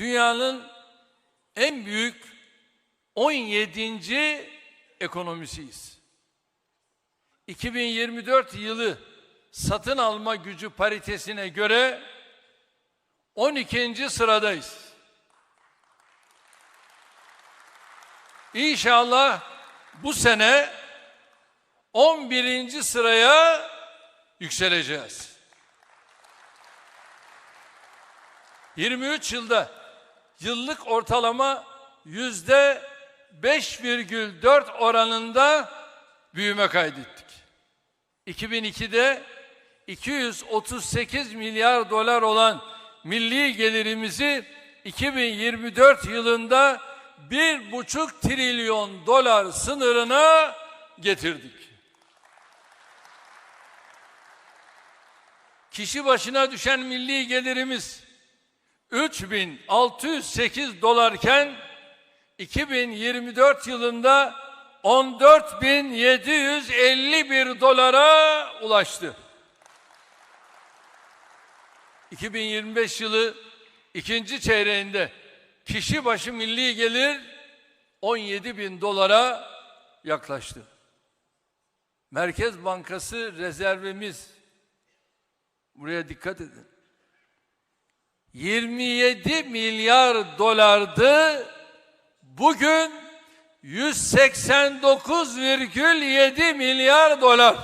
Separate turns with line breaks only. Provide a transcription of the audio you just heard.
dünyanın en büyük 17. ekonomisiyiz. 2024 yılı satın alma gücü paritesine göre 12. sıradayız. İnşallah bu sene 11. sıraya yükseleceğiz. 23 yılda yıllık ortalama yüzde 5,4 oranında büyüme kaydettik. 2002'de 238 milyar dolar olan milli gelirimizi 2024 yılında bir buçuk trilyon dolar sınırına getirdik. Kişi başına düşen milli gelirimiz 3608 dolarken 2024 yılında 14751 dolara ulaştı. 2025 yılı ikinci çeyreğinde kişi başı milli gelir 17 bin dolara yaklaştı. Merkez Bankası rezervimiz buraya dikkat edin. 27 milyar dolardı. Bugün 189,7 milyar dolar.